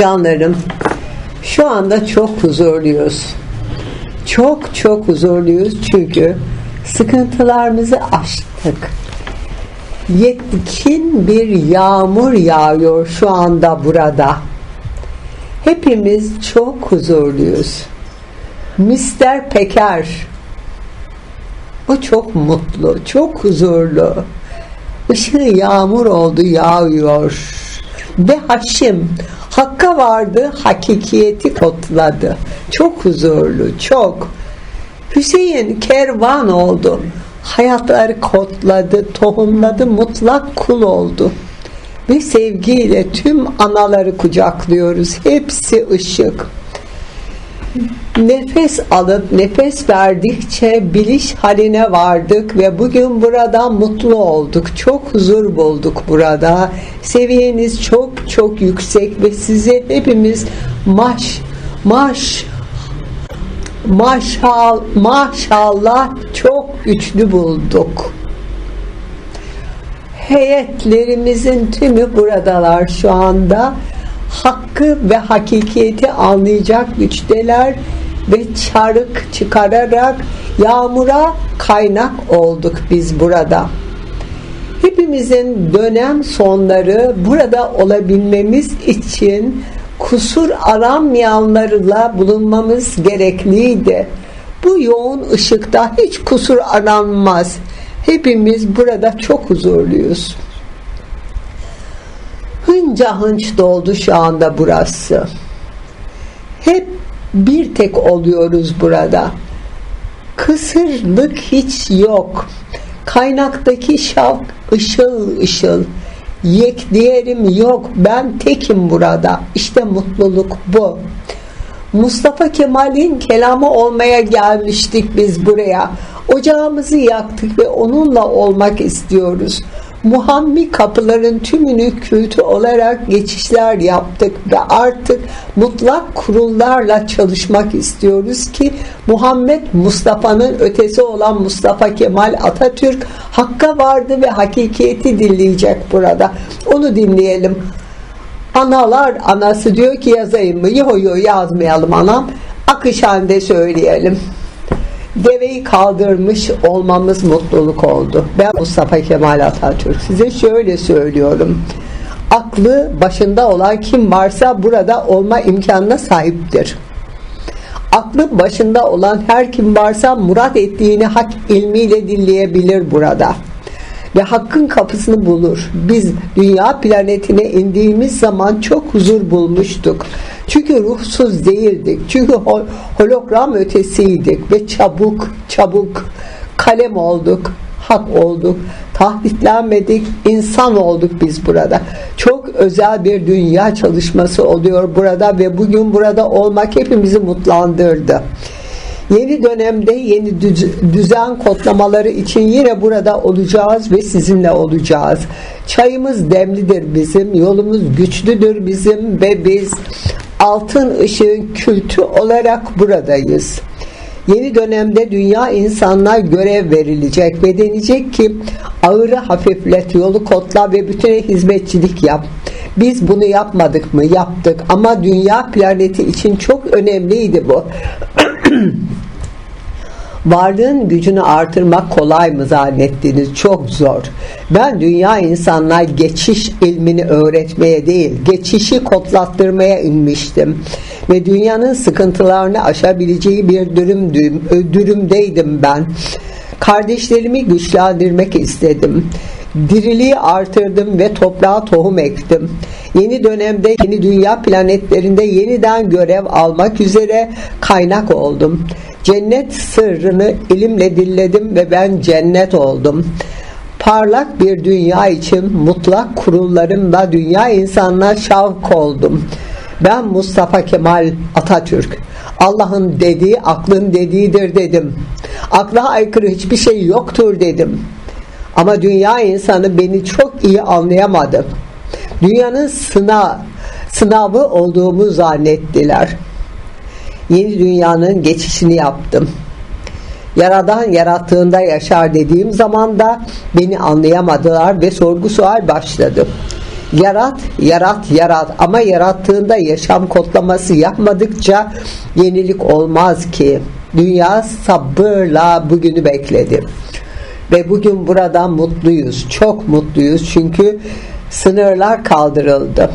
Canlarım, şu anda çok huzurluyuz. Çok çok huzurluyuz çünkü sıkıntılarımızı aştık. Yetkin bir yağmur yağıyor şu anda burada. Hepimiz çok huzurluyuz. Mr. Peker o çok mutlu, çok huzurlu. Işığı yağmur oldu, yağıyor. Ve Haşim Hakka vardı, hakikiyeti kotladı. Çok huzurlu, çok. Hüseyin kervan oldu. Hayatları kotladı, tohumladı, mutlak kul oldu. Ve sevgiyle tüm anaları kucaklıyoruz. Hepsi ışık. Nefes alıp nefes verdikçe biliş haline vardık ve bugün burada mutlu olduk. Çok huzur bulduk burada. Seviyeniz çok çok yüksek ve sizi hepimiz maş maş maşal maşallah çok güçlü bulduk. Heyetlerimizin tümü buradalar şu anda hakkı ve hakikiyeti anlayacak güçteler ve çarık çıkararak yağmura kaynak olduk biz burada. Hepimizin dönem sonları burada olabilmemiz için kusur aranmayanlarla bulunmamız gerekliydi. Bu yoğun ışıkta hiç kusur aranmaz. Hepimiz burada çok huzurluyuz hınca hınç doldu şu anda burası. Hep bir tek oluyoruz burada. Kısırlık hiç yok. Kaynaktaki şavk ışıl ışıl. Yek diğerim yok. Ben tekim burada. İşte mutluluk bu. Mustafa Kemal'in kelamı olmaya gelmiştik biz buraya. Ocağımızı yaktık ve onunla olmak istiyoruz. Muhammi kapıların tümünü kültü olarak geçişler yaptık ve artık mutlak kurullarla çalışmak istiyoruz ki Muhammed Mustafa'nın ötesi olan Mustafa Kemal Atatürk hakka vardı ve hakikiyeti dinleyecek burada. Onu dinleyelim. Analar anası diyor ki yazayım mı? Yo yo yazmayalım anam. Akış halinde söyleyelim deveyi kaldırmış olmamız mutluluk oldu. Ben Mustafa Kemal Atatürk size şöyle söylüyorum. Aklı başında olan kim varsa burada olma imkanına sahiptir. Aklı başında olan her kim varsa murat ettiğini hak ilmiyle dinleyebilir burada ve hakkın kapısını bulur. Biz dünya planetine indiğimiz zaman çok huzur bulmuştuk. Çünkü ruhsuz değildik. Çünkü hologram ötesiydik ve çabuk çabuk kalem olduk, hak olduk, tahditlenmedik, insan olduk biz burada. Çok özel bir dünya çalışması oluyor burada ve bugün burada olmak hepimizi mutlandırdı. Yeni dönemde yeni düzen kodlamaları için yine burada olacağız ve sizinle olacağız. Çayımız demlidir bizim, yolumuz güçlüdür bizim ve biz altın ışığın kültü olarak buradayız. Yeni dönemde dünya insanlar görev verilecek ve denecek ki ağırı hafiflet, yolu kotla ve bütüne hizmetçilik yap. Biz bunu yapmadık mı? Yaptık ama dünya planeti için çok önemliydi bu. Varlığın gücünü artırmak kolay mı zannettiniz? Çok zor. Ben dünya insanlar geçiş ilmini öğretmeye değil, geçişi kodlattırmaya inmiştim. Ve dünyanın sıkıntılarını aşabileceği bir dürümdüm, dürümdeydim ben. Kardeşlerimi güçlendirmek istedim. Diriliği artırdım ve toprağa tohum ektim. Yeni dönemde yeni dünya planetlerinde yeniden görev almak üzere kaynak oldum. Cennet sırrını ilimle dilledim ve ben cennet oldum. Parlak bir dünya için mutlak kurullarımla dünya insanlar şavk oldum. Ben Mustafa Kemal Atatürk. Allah'ın dediği aklın dediğidir dedim. Akla aykırı hiçbir şey yoktur dedim. Ama dünya insanı beni çok iyi anlayamadı. Dünyanın sınav, sınavı olduğumu zannettiler. Yeni dünyanın geçişini yaptım. Yaradan yarattığında yaşar dediğim zaman da beni anlayamadılar ve sorgu sual başladı. Yarat, yarat, yarat ama yarattığında yaşam kodlaması yapmadıkça yenilik olmaz ki. Dünya sabırla bugünü bekledi. Ve bugün burada mutluyuz. Çok mutluyuz çünkü sınırlar kaldırıldı.